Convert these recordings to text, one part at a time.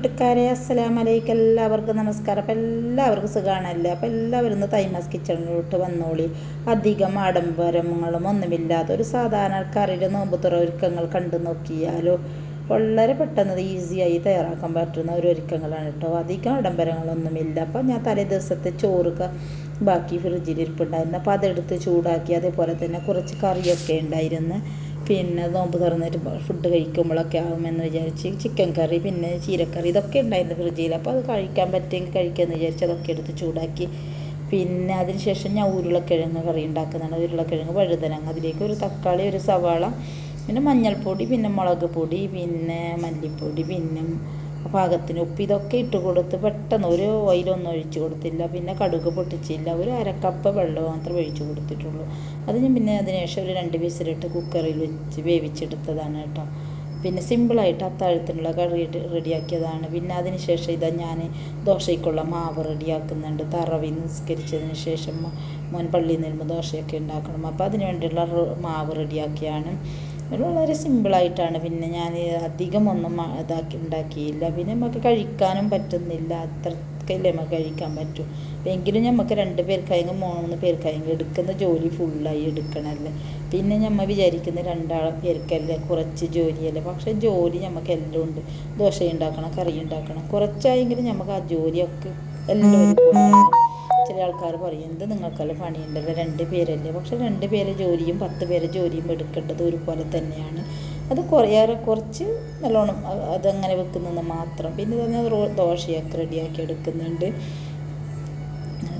കൂട്ടുകാരെ അസ്സലാം അലൈക്കും. എല്ലാവർക്കും നമസ്കാരം. അപ്പം എല്ലാവർക്കും സുഖമാണല്ലേ അപ്പം എല്ലാവരും ഇന്ന് തൈമസ് കിച്ചണിലോട്ട് വന്നോളി. അധികം ആഡംബരങ്ങളും ഒന്നുമില്ലാത്ത ഒരു സാധാരണക്കാരുടെ നോമ്പ് തുറ ഒരുക്കങ്ങൾ കണ്ടു നോക്കിയാലോ? വളരെ പെട്ടെന്ന് ഈസിയായി തയ്യാറാക്കാൻ പറ്റുന്ന ഒരു ഒരുക്കങ്ങളാണ് കേട്ടോ. അധികം ആഡംബരങ്ങളൊന്നുമില്ല. അപ്പോൾ ഞാൻ തലേ ദിവസത്തെ ചോറ് ബാക്കി ഫ്രിഡ്ജിൽ ഇരിപ്പുണ്ടായിരുന്നു. അപ്പോൾ അതെടുത്ത് ചൂടാക്കി അതേപോലെ തന്നെ കുറച്ച് കറിയൊക്കെ ഉണ്ടായിരുന്നു. പിന്നെ നോമ്പ് തുറന്നിട്ട് ഫുഡ് കഴിക്കുമ്പോഴൊക്കെ ആകുമെന്ന് വിചാരിച്ച് ചിക്കൻ കറി പിന്നെ ചീരക്കറി ഇതൊക്കെ ഉണ്ടായിരുന്നു ഫ്രിഡ്ജിൽ അപ്പോൾ അത് കഴിക്കാൻ പറ്റുമെങ്കിൽ കഴിക്കാമെന്ന് വിചാരിച്ച് അതൊക്കെ എടുത്ത് ചൂടാക്കി. പിന്നെ അതിനുശേഷം ഞാൻ ഉരുളക്കിഴങ്ങ് കറി ഉണ്ടാക്കുന്നതാണ്. ഉരുളക്കിഴങ്ങ് വഴുതനങ്ങ അതിലേക്ക് ഒരു തക്കാളി ഒരു സവാള പിന്നെ മഞ്ഞൾപ്പൊടി പിന്നെ മുളക് പൊടി പിന്നെ മല്ലിപ്പൊടി പിന്നെ പാകത്തിന് ഉപ്പ് ഇതൊക്കെ ഇട്ട് കൊടുത്ത് പെട്ടെന്ന് ഒരു ഓയിലൊന്നും ഒഴിച്ച് കൊടുത്തില്ല. പിന്നെ കടുക് പൊട്ടിച്ചില്ല. ഒരു അരക്കപ്പ് വെള്ളം മാത്രമേ ഒഴിച്ച് കൊടുത്തിട്ടുള്ളൂ. അത് ഞാൻ പിന്നെ അതിനുശേഷം ഒരു രണ്ട് വിസിലിട്ട് കുക്കറിൽ വെച്ച് വേവിച്ചെടുത്തതാണ് കേട്ടോ. പിന്നെ സിമ്പിളായിട്ട് അത്താഴത്തിനുള്ള കറി റെഡിയാക്കിയതാണ്. പിന്നെ അതിനുശേഷം ഇതാ ഞാൻ ദോശയ്ക്കുള്ള മാവ് റെഡിയാക്കുന്നുണ്ട്. തറവി നിസ്കരിച്ചതിന് ശേഷം മോൻ പള്ളിയിൽ നിന്ന് ദോശയൊക്കെ ഉണ്ടാക്കണം. അപ്പോൾ അതിന് വേണ്ടിയുള്ള മാവ് റെഡിയാക്കിയാണ്. ഇത് വളരെ സിമ്പിളായിട്ടാണ് പിന്നെ ഞാൻ അധികം ഒന്നും ഇതാക്കി ഉണ്ടാക്കിയില്ല. പിന്നെ നമുക്ക് കഴിക്കാനും പറ്റുന്നില്ല. അത്രക്കല്ലേ നമുക്ക് കഴിക്കാൻ പറ്റൂ. എങ്കിലും നമുക്ക് രണ്ട് പേർക്കായെങ്കിൽ മൂന്ന് പേർക്കായെങ്കിൽ എടുക്കുന്ന ജോലി ഫുള്ളായി എടുക്കണമല്ലേ പിന്നെ നമ്മൾ വിചാരിക്കുന്ന രണ്ടാളെ പേർക്കല്ലേ കുറച്ച് ജോലിയല്ലേ. പക്ഷേ ജോലി നമുക്ക് എല്ലാം ഉണ്ട്. ദോശ ഉണ്ടാക്കണം കറി ഉണ്ടാക്കണം കുറച്ചായെങ്കിലും നമുക്ക് ആ ജോലിയൊക്കെ എല്ലാം ചില ആൾക്കാർ പറയും എന്ത് നിങ്ങൾക്കെല്ലാം പണിയുണ്ടല്ലോ? രണ്ട് പേരല്ലേ? പക്ഷെ രണ്ട് പേരെ ജോലിയും പത്ത് പേരെ ജോലിയും എടുക്കേണ്ടത് ഒരുപോലെ തന്നെയാണ്. അത് കുറേയേറെ കുറച്ച് നല്ലോണം അതങ്ങനെ വെക്കുന്നത് മാത്രം. പിന്നെ തന്നെ ദോശയൊക്കെ റെഡിയാക്കി എടുക്കുന്നുണ്ട്.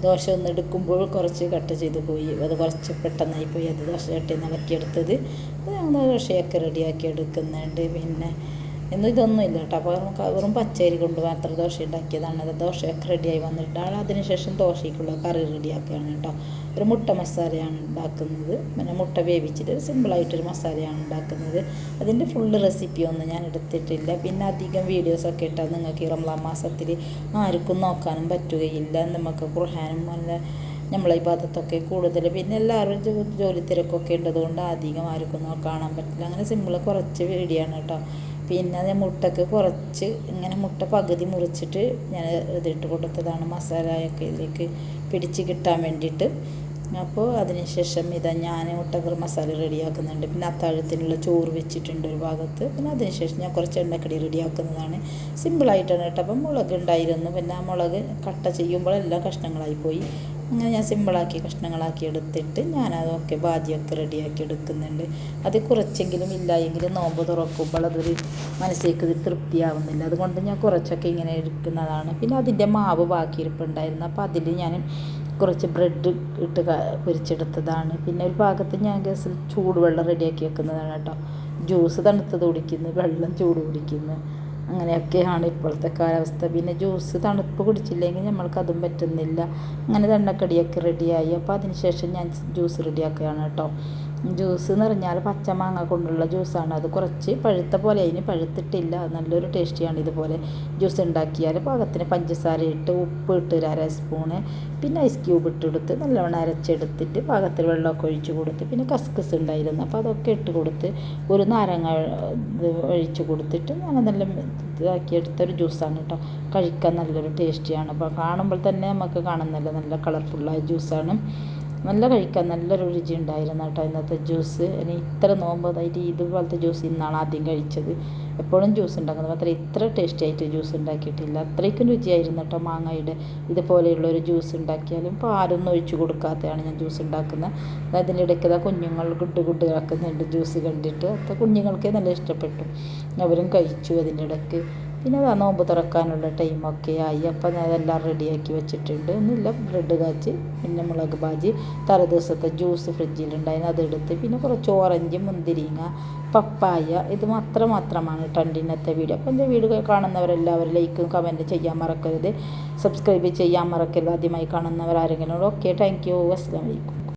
ദോശ ഒന്ന് എടുക്കുമ്പോൾ കുറച്ച് കട്ട് ചെയ്ത് പോയി. അത് കുറച്ച് പെട്ടെന്നായി പോയി. അത് ദോശ ചട്ടി ഇളക്കിയെടുത്തത്. അത് ദോശയൊക്കെ റെഡിയാക്കി എടുക്കുന്നുണ്ട്. പിന്നെ ഇന്ന് ഇതൊന്നും ഇല്ല കേട്ടോ. അപ്പോൾ വെറും പച്ചരി കൊണ്ട് മാത്രം ദോശ ഉണ്ടാക്കിയതാണ്. അത് ദോശയൊക്കെ റെഡിയായി വന്നിട്ടാണ് അതിനുശേഷം ദോശയ്ക്കുള്ള കറി റെഡിയാക്കുകയാണ് കേട്ടോ. ഒരു മുട്ട മസാലയാണ് ഉണ്ടാക്കുന്നത്. പിന്നെ മുട്ട വേവിച്ചിട്ട് സിമ്പിളായിട്ടൊരു മസാലയാണ് ഉണ്ടാക്കുന്നത്. അതിന്റെ ഫുള്ള് റെസിപ്പി ഒന്നും ഞാൻ എടുത്തിട്ടില്ല. പിന്നെ അധികം വീഡിയോസൊക്കെ ഇട്ടാൽ നിങ്ങൾക്ക് ഈ റംലാം മാസത്തിൽ ആർക്കും നോക്കാനും പറ്റുകയില്ല. നമുക്ക് ഖുർഹാനും നല്ല നമ്മളെ ഈ ഭാഗത്തൊക്കെ കൂടുതൽ. പിന്നെ എല്ലാവരും ജോലി തിരക്കൊക്കെ ഉള്ളതുകൊണ്ട് അധികം ആർക്കും കാണാൻ പറ്റില്ല. അങ്ങനെ സിമ്പിൾ കുറച്ച് വീഡിയോ ആണ് കേട്ടോ. പിന്നെ അത് മുട്ടയ്ക്ക് കുറച്ച് ഇങ്ങനെ മുട്ട പകുതി മുറിച്ചിട്ട് ഞാൻ ഇതിട്ട് കൊടുത്തതാണ് മസാലയൊക്കെ ഇതിലേക്ക് പിടിച്ച് കിട്ടാൻ വേണ്ടിയിട്ട്. അപ്പോൾ അതിനുശേഷം ഇതാ ഞാൻ മുട്ടകൾ മസാല റെഡിയാക്കുന്നുണ്ട്. പിന്നെ അത്താഴത്തിനുള്ള ചോറ് വെച്ചിട്ടുണ്ട് ഒരു ഭാഗത്ത്. പിന്നെ അതിനുശേഷം ഞാൻ കുറച്ച് എണ്ണക്കടി റെഡിയാക്കുന്നതാണ്. സിമ്പിളായിട്ടാണ് കേട്ടോ. അപ്പം മുളക് ഉണ്ടായിരുന്നു. പിന്നെ ആ മുളക് കട്ട ചെയ്യുമ്പോൾ എല്ലാം കഷ്ണങ്ങളായി പോയി. അങ്ങനെ ഞാൻ സിമ്പിളാക്കി കഷ്ണങ്ങളാക്കി എടുത്തിട്ട് ഞാൻ അതൊക്കെ ബാജിയൊക്കെ റെഡിയാക്കി എടുക്കുന്നുണ്ട്. അത് കുറച്ചെങ്കിലും ഇല്ലായെങ്കിലും നോമ്പ് തുറക്കുമ്പോൾ അതൊരു മനസ്സിലേക്ക് തൃപ്തിയാവുന്നില്ല. അതുകൊണ്ട് ഞാൻ കുറച്ചൊക്കെ ഇങ്ങനെ എടുക്കുന്നതാണ്. പിന്നെ അതിന്റെ മാവ് ബാക്കിയിരിപ്പുണ്ടായിരുന്നു അപ്പോൾ അതിൽ ഞാൻ കുറച്ച് ബ്രെഡ് ഇട്ട് പൊരിച്ചെടുത്തതാണ്. പിന്നെ ഒരു ഭാഗത്ത് ഞാൻ ഗ്യാസിൽ ചൂടുവെള്ളം റെഡിയാക്കി വെക്കുന്നതാണ് കേട്ടോ. ജ്യൂസ് തണുത്തത് കുടിക്കുന്നു വെള്ളം ചൂട് കുടിക്കുന്നു. അങ്ങനെയൊക്കെയാണ് ഇപ്പോഴത്തെ കാലാവസ്ഥ. പിന്നെ ജ്യൂസ് തണുപ്പ് കുടിച്ചില്ലെങ്കിൽ നമ്മൾക്ക് അതും പറ്റുന്നില്ല. അങ്ങനെ തണ്ണക്കടിയൊക്കെ റെഡിയായി. അപ്പോൾ അതിന് ശേഷം ഞാൻ ജ്യൂസ് റെഡിയാക്കുകയാണ് കേട്ടോ. ജ്യൂസ് എന്ന് പറഞ്ഞാൽ പച്ചമാങ്ങ കൊണ്ടുള്ള ജ്യൂസാണ് അത് കുറച്ച് പഴുത്ത പോലെ അതിന് പഴുത്തിട്ടില്ല. നല്ലൊരു ടേസ്റ്റിയാണ് ഇതുപോലെ ജ്യൂസ് ഉണ്ടാക്കിയാൽ. പാകത്തിന് പഞ്ചസാര ഇട്ട് ഉപ്പ് ഇട്ട് ഒരു അര സ്പൂണ് പിന്നെ ഐസ് ക്യൂബ് ഇട്ട് ഇട്ടെടുത്ത് നല്ലവണ്ണം അരച്ചെടുത്തിട്ട് പാകത്തിൽ വെള്ളമൊക്കെ ഒഴിച്ച് കൊടുത്ത് പിന്നെ കസ്കസ് ഉണ്ടായിരുന്നു. അപ്പോൾ അതൊക്കെ ഇട്ട് കൊടുത്ത് ഒരു നാരങ്ങ ഒഴിച്ച് കൊടുത്തിട്ട് നല്ല നല്ല ഇതാക്കിയെടുത്ത ഒരു ജ്യൂസാണ് കേട്ടോ. കഴിക്കാൻ നല്ലൊരു ടേസ്റ്റിയാണ് അപ്പോൾ കാണുമ്പോൾ തന്നെ നമുക്ക് കാണുന്നില്ല നല്ല കളർഫുള്ളായ ജ്യൂസാണ് നല്ല കഴിക്കാൻ നല്ലൊരു രുചി ഉണ്ടായിരുന്നു കേട്ടോ ഇന്നത്തെ ജ്യൂസ്. ഇനി ഇത്ര നോമ്പതായിട്ട് ഇതുപോലത്തെ ജ്യൂസ് ഇന്നാണ് ആദ്യം കഴിച്ചത്. എപ്പോഴും ജ്യൂസ് ഉണ്ടാക്കുന്നത്. മാത്രമേ ഇത്ര ടേസ്റ്റി ആയിട്ട് ജ്യൂസ് ഉണ്ടാക്കിയിട്ടില്ല. അത്രയ്ക്കും രുചിയായിരുന്നു കേട്ടോ മാങ്ങയുടെ ഇതുപോലെയുള്ള ഒരു ജ്യൂസ് ഉണ്ടാക്കിയാലും. ഇപ്പോൾ ആരൊന്നും ഒഴിച്ചു കൊടുക്കാത്തതാണ് ഞാൻ ജ്യൂസ് ഉണ്ടാക്കുന്നത്. അതിന്റെ ഇടയ്ക്ക് കുഞ്ഞുങ്ങൾ ഗുഡ് ഗുഡ് ആക്കുന്നുണ്ട് ജ്യൂസ് കണ്ടിട്ട്. അപ്പോൾ കുഞ്ഞുങ്ങൾക്കേ നല്ല ഇഷ്ടപ്പെട്ടു. അവരും കഴിച്ചു അതിന്റെ ഇടയ്ക്ക്. പിന്നെ അതാ നോമ്പ് തുറക്കാനുള്ള ടൈമൊക്കെ ആയി. അപ്പം ഞാൻ എല്ലാം റെഡിയാക്കി വെച്ചിട്ടുണ്ട്. ഒന്നുമില്ല ബ്രെഡ് കാച്ചി പിന്നെ മുളക് ബാജി തലേ ദിവസത്തെ ജ്യൂസ് ഫ്രിഡ്ജിലുണ്ടായിരുന്നു അതെടുത്ത് പിന്നെ കുറച്ച് ഓറഞ്ച് മുന്തിരിങ്ങ പപ്പായ ഇത് മാത്രം മാത്രമാണ് ടണ്ടിനത്തെ വീഡിയോ അപ്പോൾ എന്റെ വീഡിയോ കാണുന്നവരെല്ലാവരും ലൈക്കും കമന്റ് ചെയ്യാൻ മറക്കരുത്. സബ്സ്ക്രൈബ് ചെയ്യാൻ മറക്കരുത്. ആദ്യമായി കാണുന്നവർ ആരെങ്കിലും ഓക്കെ താങ്ക് യു അസ്സാം വലൈക്കും